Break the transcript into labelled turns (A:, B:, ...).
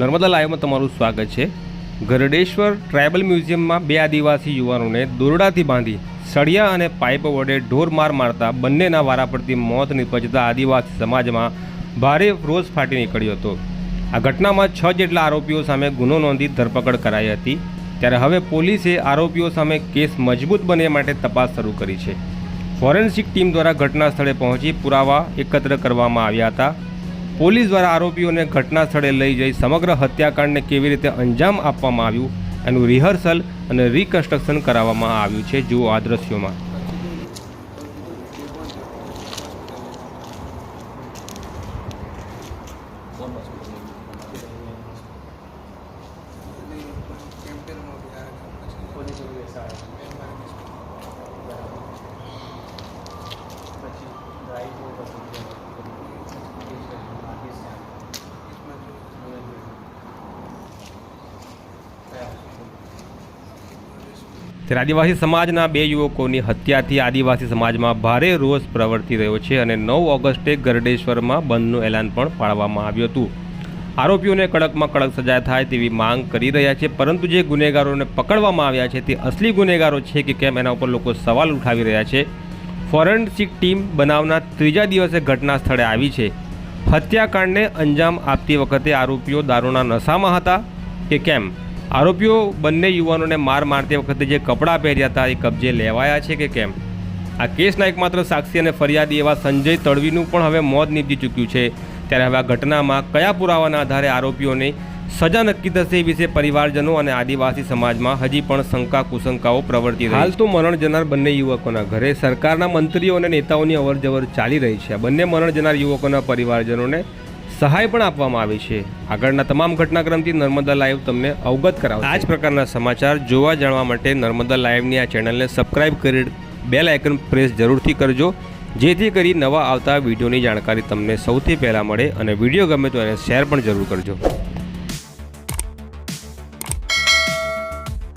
A: નર્મદા લાઈવમાં તમારું સ્વાગત છે. ગરડેશ્વર ટ્રાઇબલ મ્યુઝિયમમાં બે આદિવાસી યુવાનોને દોરડાથી બાંધી સળિયા અને પાઇપ વડે ઢોર માર મારતા બંનેના વારા પરથી મોત નીપજતા આદિવાસી સમાજમાં ભારે રોષ ફાટી નીકળ્યો હતો. આ ઘટનામાં છ જેટલા આરોપીઓ સામે ગુનો નોંધી ધરપકડ કરાઈ હતી. ત્યારે હવે પોલીસે આરોપીઓ સામે કેસ મજબૂત બને માટે તપાસ શરૂ કરી છે. ફોરેન્સિક ટીમ દ્વારા ઘટના સ્થળે પહોંચી પુરાવા એકત્ર કરવામાં આવ્યા હતા. પોલીસ દ્વારા આરોપીઓને ઘટના સ્થળે લઈ જઈ સમગ્ર હત્યાકાંડને કેવી રીતે અંજામ આપવામાં આવ્યું, એનું રિહર્સલ અને રિકન્સ્ટ્રક્શન કરાવવામાં આવ્યું છે, જુઓ આ દ્રશ્યોમાં. ત્યારે આદિવાસી સમાજના બે યુવકોની હત્યાથી આદિવાસી સમાજમાં ભારે રોષ પ્રવર્તી રહ્યો છે અને નવ ઓગસ્ટે ગરડેશ્વરમાં બંધનું એલાન પણ પાડવામાં આવ્યું હતું. આરોપીઓને કડકમાં કડક સજા થાય તેવી માંગ કરી રહ્યા છે, પરંતુ જે ગુનેગારોને પકડવામાં આવ્યા છે તે અસલી ગુનેગારો છે કે કેમ એના ઉપર લોકો સવાલ ઉઠાવી રહ્યા છે. ફોરેન્સિક ટીમ બનાવના ત્રીજા દિવસે ઘટના સ્થળે આવી છે. હત્યાકાંડને અંજામ આપતી વખતે આરોપીઓ દારૂના નશામાં હતા કે કેમ? આરોપીઓ બંને યુવાનોને માર મારતી વખતે જે કપડાં પહેર્યા હતા એ કબજે લેવાયા છે કે કેમ? આ કેસના એકમાત્ર સાક્ષી અને ફરિયાદી એવા સંજય તડવીનું પણ હવે મોત નીપજી ચૂક્યું છે. ત્યારે હવે આ ઘટનામાં કયા પુરાવાના આધારે આરોપીઓને સજા નક્કી થશે એ વિશે પરિવારજનો અને આદિવાસી સમાજમાં હજી પણ શંકા કુશંકાઓ પ્રવર્તી હાલ તો મરણ જનાર બંને યુવકોના ઘરે સરકારના મંત્રીઓ અને નેતાઓની અવરજવર ચાલી રહી છે. બંને મરણ જનાર યુવકોના પરિવારજનોને સહાય પણ આપવામાં આવી છે. આગળના તમામ ઘટનાક્રમથી નર્મદા લાઈવ તમને અવગત કરાવશે. આ જ પ્રકારના સમાચાર જોવા જાણવા માટે નર્મદા લાઈવની આ ચેનલને સબસ્ક્રાઈબ કરી બેલ આઇકન પ્રેસ જરૂરથી કરજો. જેથી કરી નવા આવતા વિડીયોની જાણકારી તમને સૌથી પહેલાં મળે અને વીડિયો ગમે તો એને શેર પણ જરૂર કરજો.